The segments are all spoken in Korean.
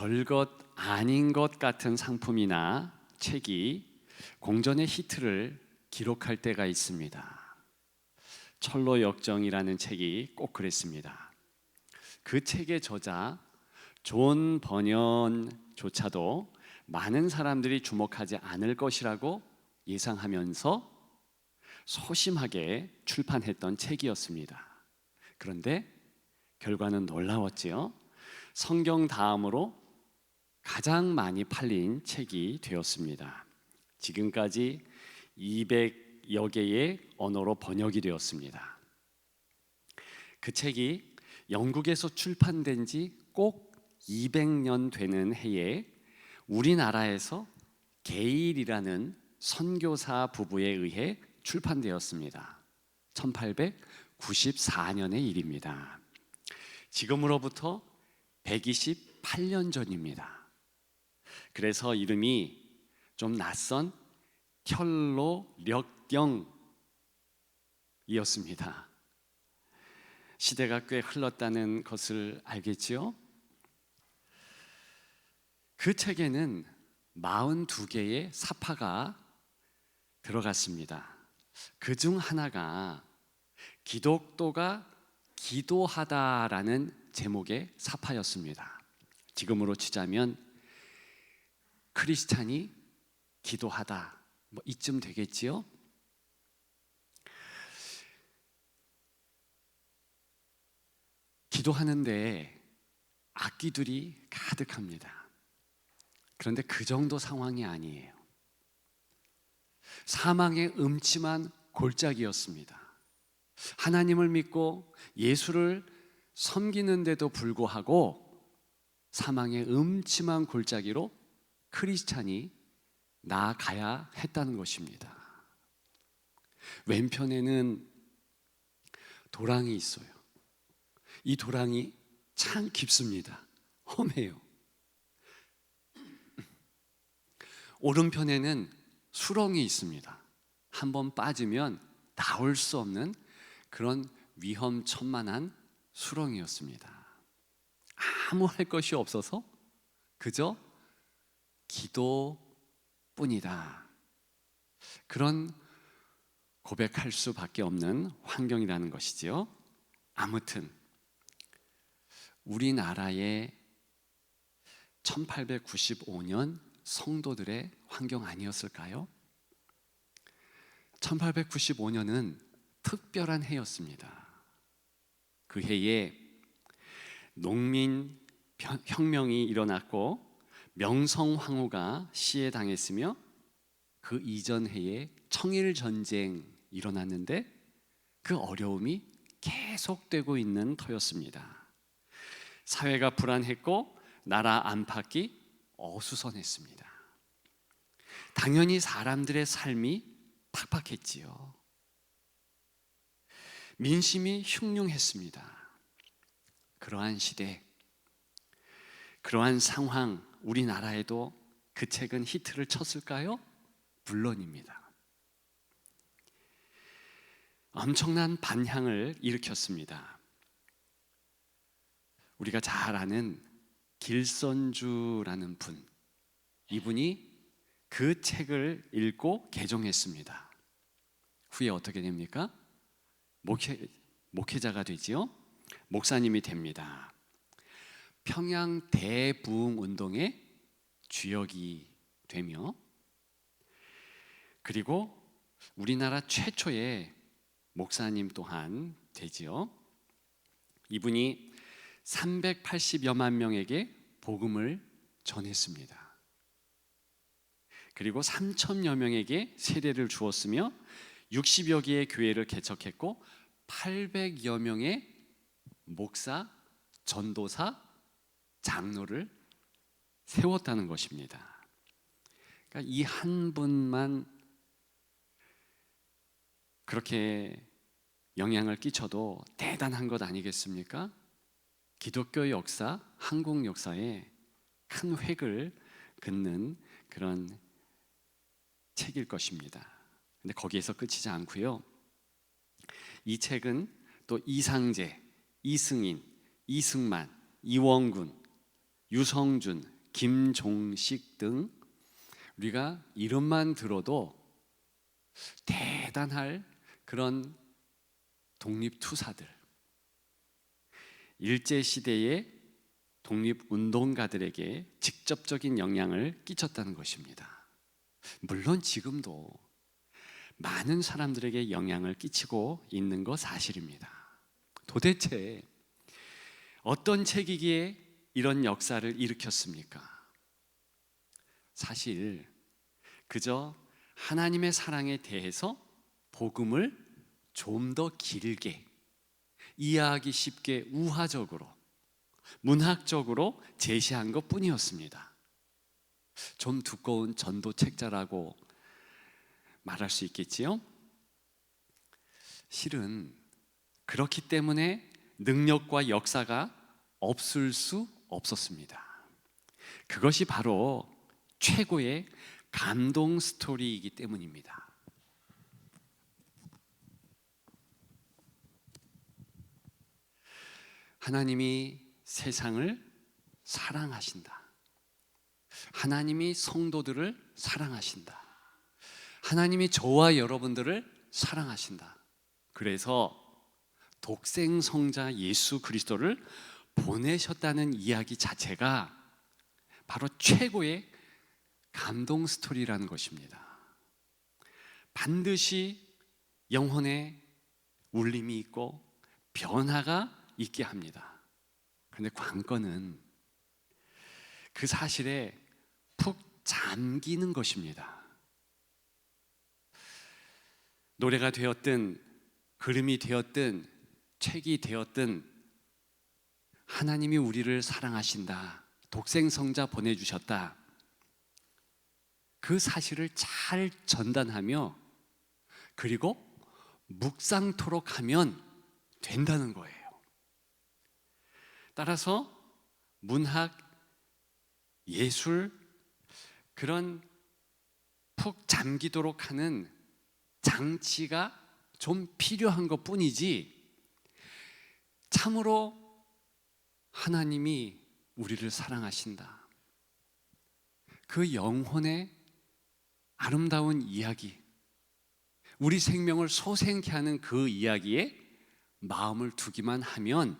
별것 아닌 것 같은 상품이나 책이 공전의 히트를 기록할 때가 있습니다. 철로 역정이라는 책이 꼭 그랬습니다. 그 책의 저자 존 버년조차도 많은 사람들이 주목하지 않을 것이라고 예상하면서 소심하게 출판했던 책이었습니다. 그런데 결과는 놀라웠지요. 성경 다음으로 가장 많이 팔린 책이 되었습니다. 지금까지 200여 개의 언어로 번역이 되었습니다. 그 책이 영국에서 출판된 지 꼭 200년 되는 해에 우리나라에서 게일이라는 선교사 부부에 의해 출판되었습니다. 1894년의 일입니다. 지금으로부터 128년 전입니다. 그래서 이름이 좀 낯선 혈로력경이었습니다. 시대가 꽤 흘렀다는 것을 알겠지요? 그 책에는 42개의 사파가 들어갔습니다. 그 중 하나가 기독도가 기도하다라는 제목의 사파였습니다. 지금으로 치자면 크리스찬이 기도하다 뭐 이쯤 되겠지요? 기도하는데 악기들이 가득합니다. 그런데 그 정도 상황이 아니에요. 사망의 음침한 골짜기였습니다. 하나님을 믿고 예수를 섬기는데도 불구하고 사망의 음침한 골짜기로 크리스찬이 나아가야 했다는 것입니다. 왼편에는 도랑이 있어요. 이 도랑이 참 깊습니다. 험해요. 오른편에는 수렁이 있습니다. 한번 빠지면 나올 수 없는 그런 위험천만한 수렁이었습니다. 아무 할 것이 없어서 그저 기도뿐이다. 그런 고백할 수밖에 없는 환경이라는 것이지요. 아무튼 우리나라의 1895년 성도들의 환경 아니었을까요? 1895년은 특별한 해였습니다. 그 해에 농민 혁명이 일어났고 명성황후가 시해 당했으며 그 이전 해에 청일 전쟁 일어났는데 그 어려움이 계속되고 있는 터였습니다. 사회가 불안했고 나라 안팎이 어수선했습니다. 당연히 사람들의 삶이 팍팍했지요. 민심이 흉흉했습니다. 그러한 시대, 그러한 상황, 우리나라에도 그 책은 히트를 쳤을까요? 물론입니다. 엄청난 반향을 일으켰습니다. 우리가 잘 아는 길선주라는 분, 이분이 그 책을 읽고 개종했습니다. 후에 어떻게 됩니까? 목회, 목회자가 되지요. 목사님이 됩니다. 평양 대부흥 운동의 주역이 되며 그리고 우리나라 최초의 목사님 또한 되지요. 이분이 380여만 명에게 복음을 전했습니다. 그리고 3천여 명에게 세례를 주었으며 60여 개의 교회를 개척했고 800여 명의 목사, 전도사, 장로를 세웠다는 것입니다. 그러니까 이 한 분만 그렇게 영향을 끼쳐도 대단한 것 아니겠습니까? 기독교 역사, 한국 역사에 큰 획을 긋는 그런 책일 것입니다. 근데 거기에서 끝이지 않고요. 이 책은 또 이상재, 이승인, 이승만, 이원군 유성준, 김종식 등 우리가 이름만 들어도 대단할 그런 독립투사들, 일제 시대의 독립운동가들에게 직접적인 영향을 끼쳤다는 것입니다. 물론 지금도 많은 사람들에게 영향을 끼치고 있는 거 사실입니다. 도대체 어떤 책이기에 이런 역사를 일으켰습니까? 사실 그저 하나님의 사랑에 대해서 복음을 좀 더 길게 이해하기 쉽게 우화적으로 문학적으로 제시한 것 뿐이었습니다. 좀 두꺼운 전도 책자라고 말할 수 있겠지요? 실은 그렇기 때문에 능력과 역사가 없을 수 없었습니다. 그것이 바로 최고의 감동 스토리이기 때문입니다. 하나님이 세상을 사랑하신다. 하나님이 성도들을 사랑하신다. 하나님이 저와 여러분들을 사랑하신다. 그래서 독생 성자 예수 그리스도를 보내셨다는 이야기 자체가 바로 최고의 감동 스토리라는 것입니다. 반드시 영혼에 울림이 있고 변화가 있게 합니다. 그런데 관건은 그 사실에 푹 잠기는 것입니다. 노래가 되었든 그림이 되었든 책이 되었든 하나님이 우리를 사랑하신다. 독생성자 보내주셨다. 그 사실을 잘 전단하며 그리고 묵상토록 하면 된다는 거예요. 따라서 문학, 예술, 그런 푹 잠기도록 하는 장치가 좀 필요한 것 뿐이지 참으로 하나님이 우리를 사랑하신다. 그 영혼의 아름다운 이야기, 우리 생명을 소생케 하는 그 이야기에 마음을 두기만 하면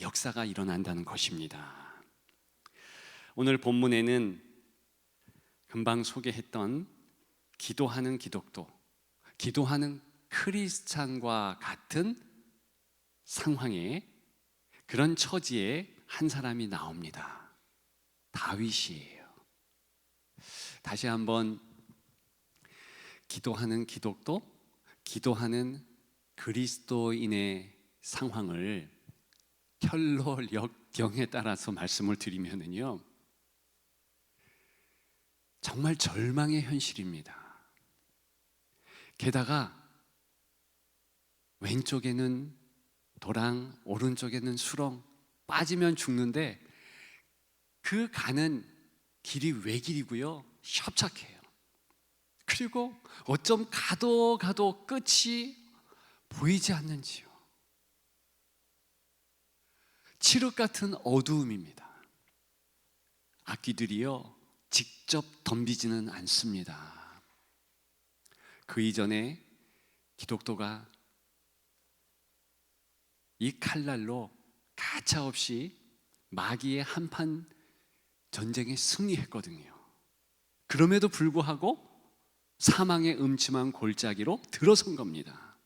역사가 일어난다는 것입니다. 오늘 본문에는 금방 소개했던 기도하는 기독도, 기도하는 크리스찬과 같은 상황에 그런 처지에 한 사람이 나옵니다. 다윗이에요. 다시 한번 기도하는 기독도, 기도하는 그리스도인의 상황을 혈로 역경에 따라서 말씀을 드리면은요. 정말 절망의 현실입니다. 게다가 왼쪽에는 도랑, 오른쪽에는 수렁, 빠지면 죽는데 그 가는 길이 외길이고요. 협착해요. 그리고 어쩜 가도 가도 끝이 보이지 않는지요. 칠흑 같은 어두움입니다. 악기들이요 직접 덤비지는 않습니다. 그 이전에 기독도가 이 칼날로 가차없이 마귀의 한판 전쟁에 승리했거든요. 그럼에도 불구하고 사망의 음침한 골짜기로 들어선 겁니다.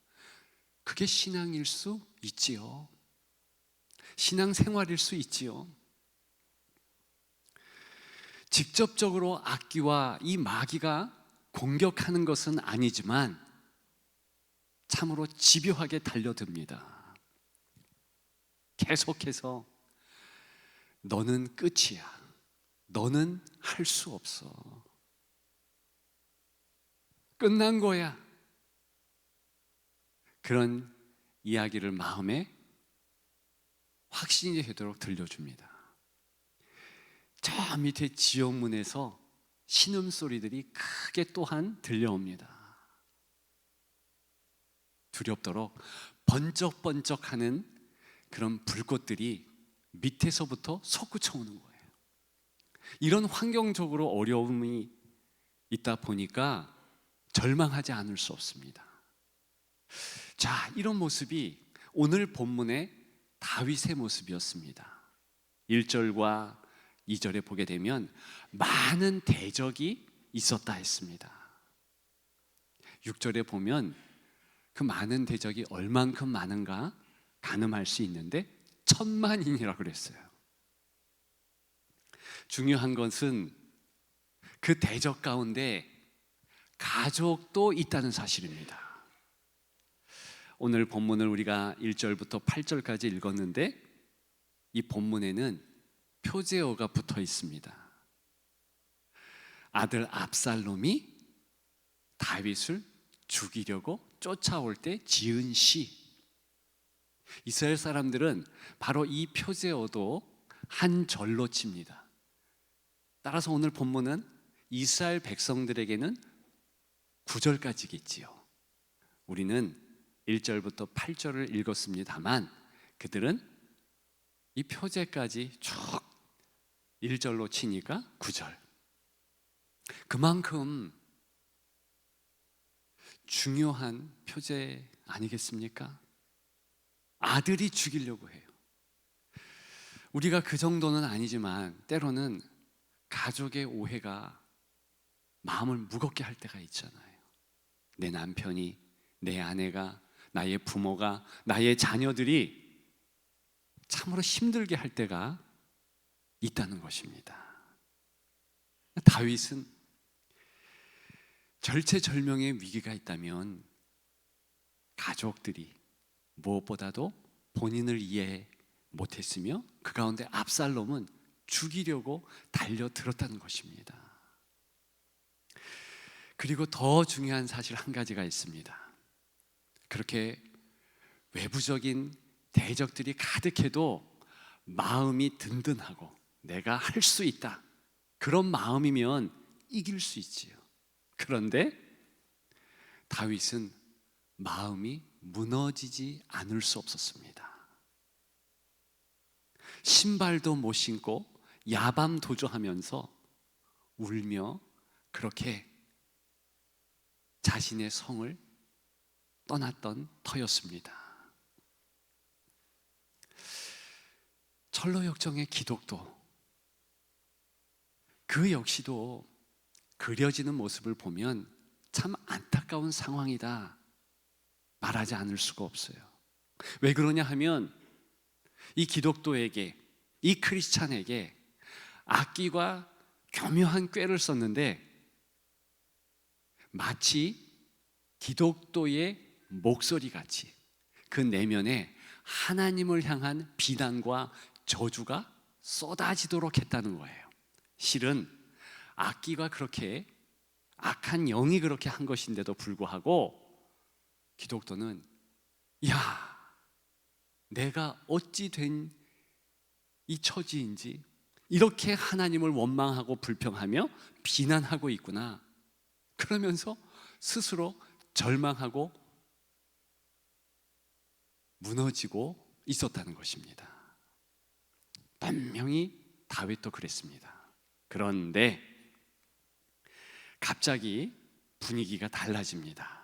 그게 신앙일 수 있지요. 신앙 생활일 수 있지요. 직접적으로 악기와 이 마귀가 공격하는 것은 아니지만 참으로 집요하게 달려듭니다. 계속해서 너는 끝이야. 너는 할 수 없어. 끝난 거야. 그런 이야기를 마음에 확신이 되도록 들려줍니다. 저 밑에 지옥문에서 신음 소리들이 크게 또한 들려옵니다. 두렵도록 번쩍번쩍하는 그런 불꽃들이 밑에서부터 솟구쳐 오는 거예요. 이런 환경적으로 어려움이 있다 보니까 절망하지 않을 수 없습니다. 자, 이런 모습이 오늘 본문의 다윗의 모습이었습니다. 1절과 2절에 보게 되면 많은 대적이 있었다 했습니다. 6절에 보면 그 많은 대적이 얼만큼 많은가 가늠할 수 있는데 천만인이라고 그랬어요. 중요한 것은 그 대적 가운데 가족도 있다는 사실입니다. 오늘 본문을 우리가 1절부터 8절까지 읽었는데 이 본문에는 표제어가 붙어 있습니다. 아들 압살롬이 다윗을 죽이려고 쫓아올 때 지은 시. 이스라엘 사람들은 바로 이 표제어도 한 절로 칩니다. 따라서 오늘 본문은 이스라엘 백성들에게는 9절까지겠지요. 우리는 1절부터 8절을 읽었습니다만 그들은 이 표제까지 쭉 1절로 치니까 9절. 그만큼 중요한 표제 아니겠습니까? 아들이 죽이려고 해요. 우리가 그 정도는 아니지만 때로는 가족의 오해가 마음을 무겁게 할 때가 있잖아요. 내 남편이, 내 아내가, 나의 부모가, 나의 자녀들이 참으로 힘들게 할 때가 있다는 것입니다. 다윗은 절체절명의 위기가 있다면 가족들이 무엇보다도 본인을 이해 못했으며 그 가운데 압살롬은 죽이려고 달려들었다는 것입니다. 그리고 더 중요한 사실 한 가지가 있습니다. 그렇게 외부적인 대적들이 가득해도 마음이 든든하고 내가 할 수 있다. 그런 마음이면 이길 수 있지요. 그런데 다윗은 마음이 무너지지 않을 수 없었습니다. 신발도 못 신고 야밤 도주하면서 울며 그렇게 자신의 성을 떠났던 터였습니다. 철로 역정의 기독도 그 역시도 그려지는 모습을 보면 참 안타까운 상황이다 말하지 않을 수가 없어요. 왜 그러냐 하면 이 기독도에게 이 크리스찬에게 악기와 교묘한 꾀를 썼는데 마치 기독도의 목소리 같이 그 내면에 하나님을 향한 비난과 저주가 쏟아지도록 했다는 거예요. 실은 악기가 그렇게 악한 영이 그렇게 한 것인데도 불구하고 기독도는 야 내가 어찌 된 이 처지인지 이렇게 하나님을 원망하고 불평하며 비난하고 있구나. 그러면서 스스로 절망하고 무너지고 있었다는 것입니다. 분명히 다윗도 그랬습니다. 그런데 갑자기 분위기가 달라집니다.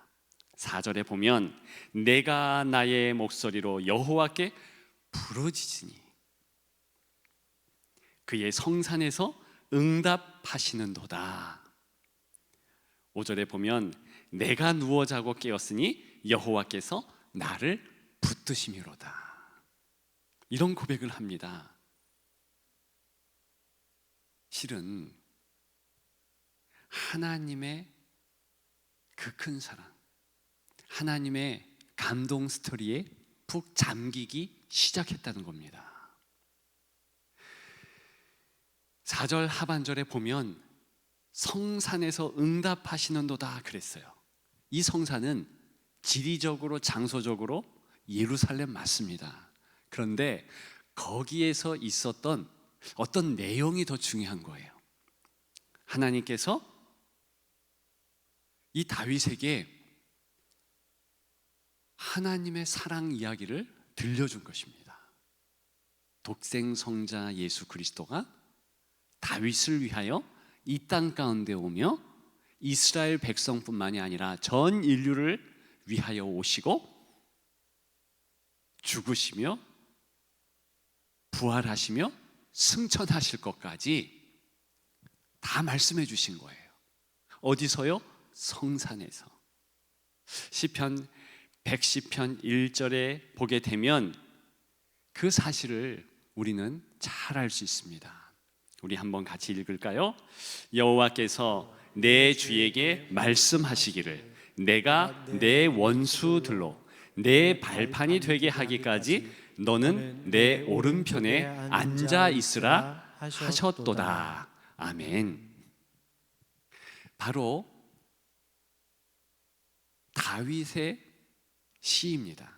4절에 보면 내가 나의 목소리로 여호와께 부르짖으니 그의 성산에서 응답하시는도다. 5절에 보면 내가 누워 자고 깨었으니 여호와께서 나를 붙드심이로다. 이런 고백을 합니다. 실은 하나님의 그 큰 사랑, 하나님의 감동 스토리에 푹 잠기기 시작했다는 겁니다. 4절 하반절에 보면 성산에서 응답하시는도다 그랬어요. 이 성산은 지리적으로 장소적으로 예루살렘 맞습니다. 그런데 거기에서 있었던 어떤 내용이 더 중요한 거예요. 하나님께서 이 다윗에게 하나님의 사랑 이야기를 들려준 것입니다. 독생 성자 예수 그리스도가 다윗을 위하여 이 땅 가운데 오며 이스라엘 백성뿐만이 아니라 전 인류를 위하여 오시고 죽으시며 부활하시며 승천하실 것까지 다 말씀해 주신 거예요. 어디서요? 성산에서. 시편 110편 1절에 보게 되면 그 사실을 우리는 잘 알 수 있습니다. 우리 한번 같이 읽을까요? 여호와께서 내 주에게 말씀하시기를 내가 내 원수들로 내 발판이 되게 하기까지 너는 내 오른편에 앉아 있으라 하셨도다. 아멘. 바로 다윗의 시입니다.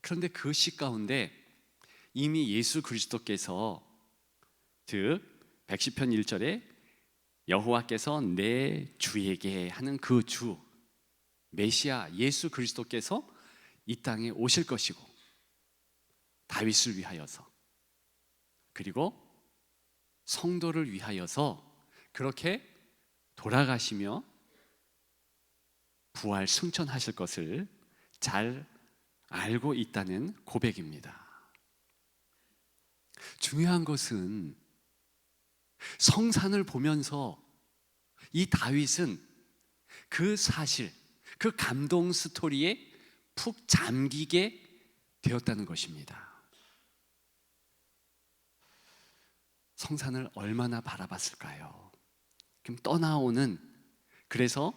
그런데 그 시 가운데 이미 예수 그리스도께서 즉 110편 1절에 여호와께서 내 주에게 하는 그 주 메시아 예수 그리스도께서 이 땅에 오실 것이고 다윗을 위하여서 그리고 성도를 위하여서 그렇게 돌아가시며 부활 승천하실 것을 잘 알고 있다는 고백입니다. 중요한 것은 성산을 보면서 이 다윗은 그 사실, 그 감동 스토리에 푹 잠기게 되었다는 것입니다. 성산을 얼마나 바라봤을까요? 그럼 떠나오는 그래서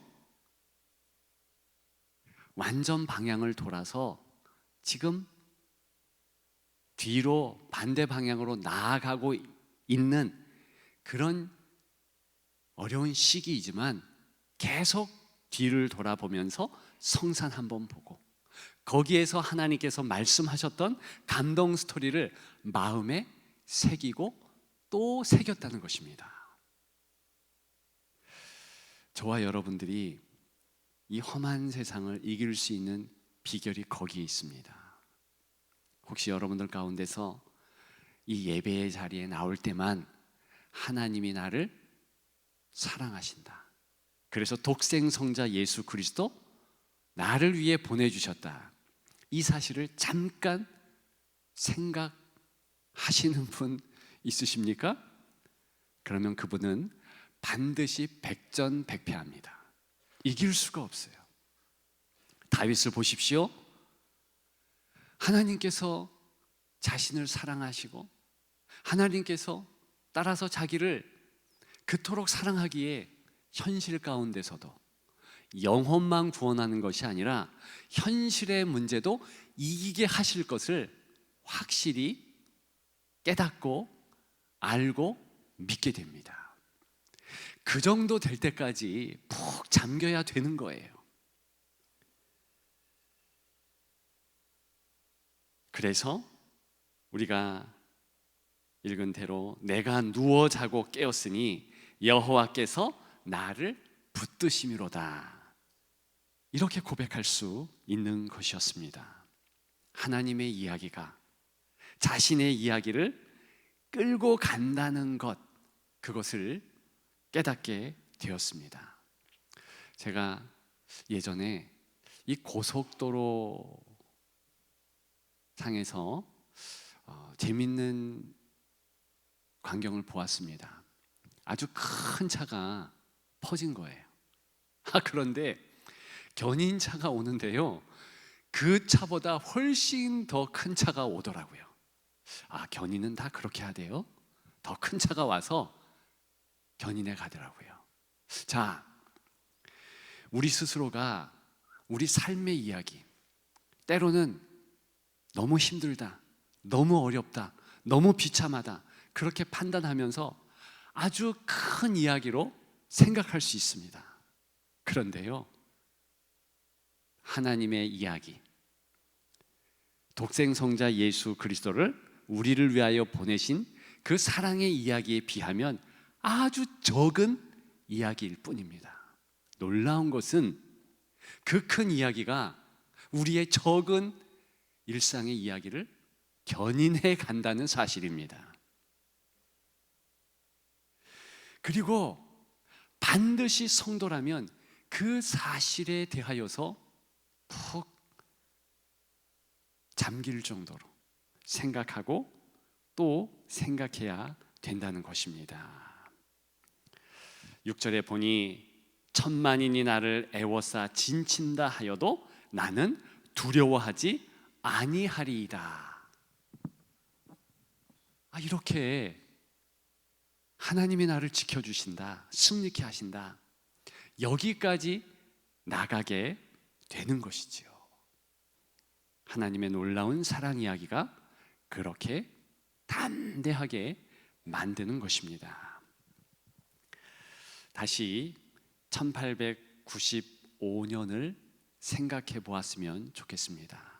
완전 방향을 돌아서 지금 뒤로 반대 방향으로 나아가고 있는 그런 어려운 시기이지만 계속 뒤를 돌아보면서 성산 한번 보고 거기에서 하나님께서 말씀하셨던 감동 스토리를 마음에 새기고 또 새겼다는 것입니다. 저와 여러분들이 이 험한 세상을 이길 수 있는 비결이 거기에 있습니다. 혹시 여러분들 가운데서 이 예배의 자리에 나올 때만 하나님이 나를 사랑하신다. 그래서 독생 성자 예수 그리스도 나를 위해 보내 주셨다. 이 사실을 잠깐 생각하시는 분 있으십니까? 그러면 그분은 반드시 백전백패합니다. 이길 수가 없어요. 다윗을 보십시오. 하나님께서 자신을 사랑하시고 하나님께서 따라서 자기를 그토록 사랑하기에 현실 가운데서도 영혼만 구원하는 것이 아니라 현실의 문제도 이기게 하실 것을 확실히 깨닫고 알고 믿게 됩니다. 그 정도 될 때까지 푹 잠겨야 되는 거예요. 그래서 우리가 읽은 대로 내가 누워 자고 깨었으니 여호와께서 나를 붙드심이로다. 이렇게 고백할 수 있는 것이었습니다. 하나님의 이야기가 자신의 이야기를 끌고 간다는 것 그것을 깨닫게 되었습니다. 제가 예전에 이 고속도로 상에서 어, 재밌는 광경을 보았습니다. 아주 큰 차가 퍼진 거예요. 아, 그런데 견인차가 오는데요. 그 차보다 훨씬 더 큰 차가 오더라고요. 아, 견인은 다 그렇게 하대요. 더 큰 차가 와서 견인해 가더라고요. 자, 우리 스스로가 우리 삶의 이야기, 때로는 너무 힘들다, 너무 어렵다, 너무 비참하다, 그렇게 판단하면서 아주 큰 이야기로 생각할 수 있습니다. 그런데요, 하나님의 이야기, 독생 성자 예수 그리스도를 우리를 위하여 보내신 그 사랑의 이야기에 비하면 아주 적은 이야기일 뿐입니다. 놀라운 것은 그 큰 이야기가 우리의 적은 일상의 이야기를 견인해 간다는 사실입니다. 그리고 반드시 성도라면 그 사실에 대하여서 푹 잠길 정도로 생각하고 또 생각해야 된다는 것입니다. 6절에 보니 천만인이 나를 애워싸 진친다 하여도 나는 두려워하지 아니하리이다. 아, 이렇게 하나님이 나를 지켜주신다, 승리케 하신다. 여기까지 나가게 되는 것이지요. 하나님의 놀라운 사랑 이야기가 그렇게 담대하게 만드는 것입니다. 다시 1895년을 생각해 보았으면 좋겠습니다.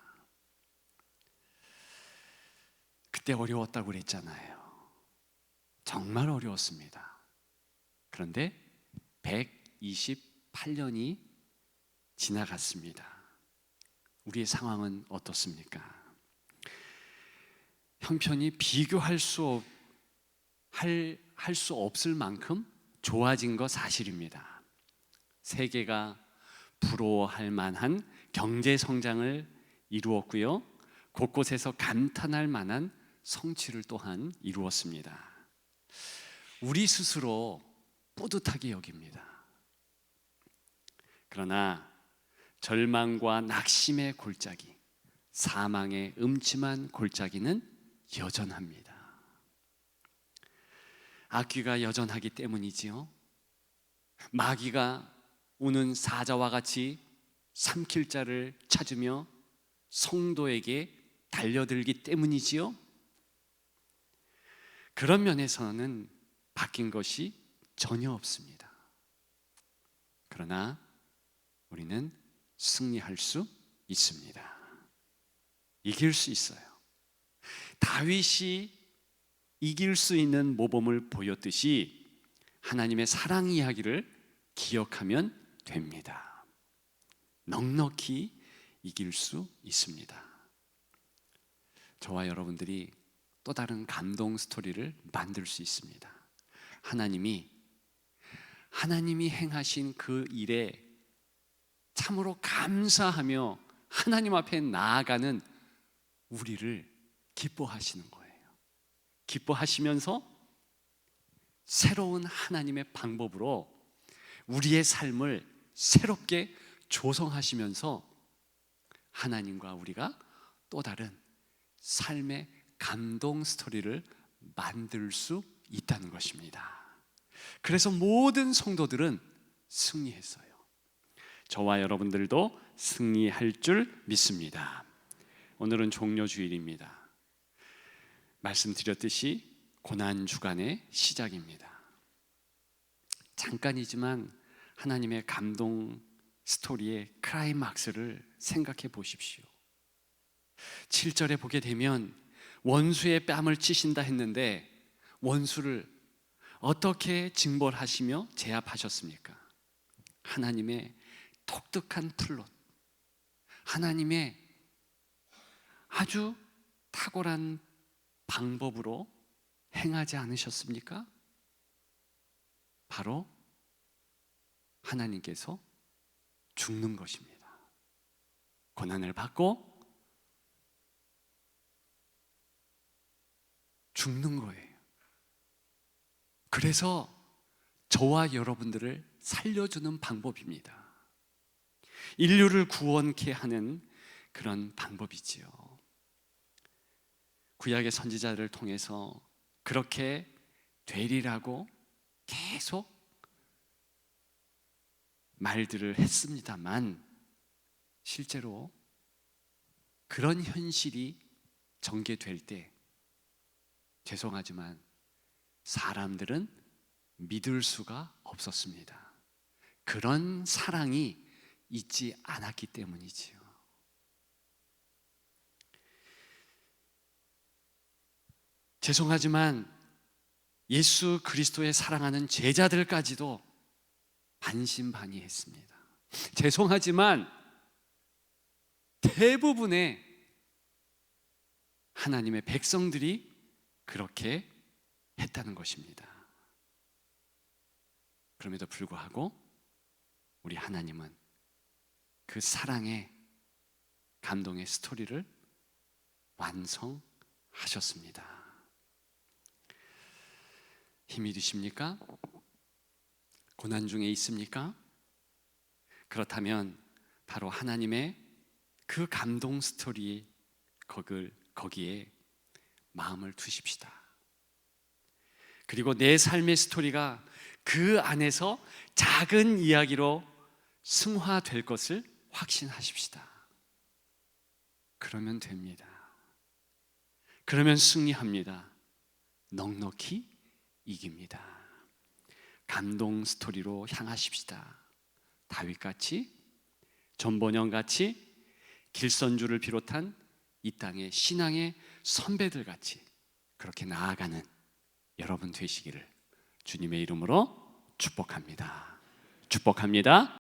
그때 어려웠다고 그랬잖아요. 정말 어려웠습니다. 그런데 128년이 지나갔습니다. 우리의 상황은 어떻습니까? 형편이 비교할 수 할, 할 수 없을 만큼 좋아진 거 사실입니다. 세계가 부러워할 만한 경제 성장을 이루었고요. 곳곳에서 감탄할 만한 성취를 또한 이루었습니다. 우리 스스로 뿌듯하게 여깁니다. 그러나 절망과 낙심의 골짜기, 사망의 음침한 골짜기는 여전합니다. 악귀가 여전하기 때문이지요. 마귀가 우는 사자와 같이 삼킬 자를 찾으며 성도에게 달려들기 때문이지요. 그런 면에서는 바뀐 것이 전혀 없습니다. 그러나 우리는 승리할 수 있습니다. 이길 수 있어요. 다윗이 이길 수 있는 모범을 보였듯이 하나님의 사랑 이야기를 기억하면 됩니다. 넉넉히 이길 수 있습니다. 저와 여러분들이 또 다른 감동 스토리를 만들 수 있습니다. 하나님이 하나님이 행하신 그 일에 참으로 감사하며 하나님 앞에 나아가는 우리를 기뻐하시는 거예요. 기뻐하시면서 새로운 하나님의 방법으로 우리의 삶을 새롭게 조성하시면서 하나님과 우리가 또 다른 삶의 감동 스토리를 만들 수 있다는 것입니다. 그래서 모든 성도들은 승리했어요. 저와 여러분들도 승리할 줄 믿습니다. 오늘은 종료 주일입니다. 말씀드렸듯이 고난 주간의 시작입니다. 잠깐이지만 하나님의 감동 스토리의 크라이막스를 생각해 보십시오. 7절에 보게 되면 원수의 뺨을 치신다 했는데 원수를 어떻게 징벌하시며 제압하셨습니까? 하나님의 독특한 플롯, 하나님의 아주 탁월한 방법으로 행하지 않으셨습니까? 바로 하나님께서 죽는 것입니다. 고난을 받고 죽는 거예요. 그래서 저와 여러분들을 살려주는 방법입니다. 인류를 구원케 하는 그런 방법이지요. 구약의 선지자를 통해서 그렇게 되리라고 계속 말들을 했습니다만 실제로 그런 현실이 전개될 때 죄송하지만 사람들은 믿을 수가 없었습니다. 그런 사랑이 있지 않았기 때문이지요. 죄송하지만 예수 그리스도의 사랑하는 제자들까지도 반신반의했습니다. 죄송하지만 대부분의 하나님의 백성들이 그렇게 했다는 것입니다. 그럼에도 불구하고 우리 하나님은 그 사랑의 감동의 스토리를 완성하셨습니다. 힘이 드십니까? 고난 중에 있습니까? 그렇다면 바로 하나님의 그 감동 스토리 거길 거기에 마음을 두십시다. 그리고 내 삶의 스토리가 그 안에서 작은 이야기로 승화될 것을 확신하십시다. 그러면 됩니다. 그러면 승리합니다. 넉넉히 이깁니다. 감동 스토리로 향하십시다. 다윗같이 전번영같이 길선주를 비롯한 이 땅의 신앙의 선배들 같이 그렇게 나아가는 여러분 되시기를 주님의 이름으로 축복합니다. 축복합니다.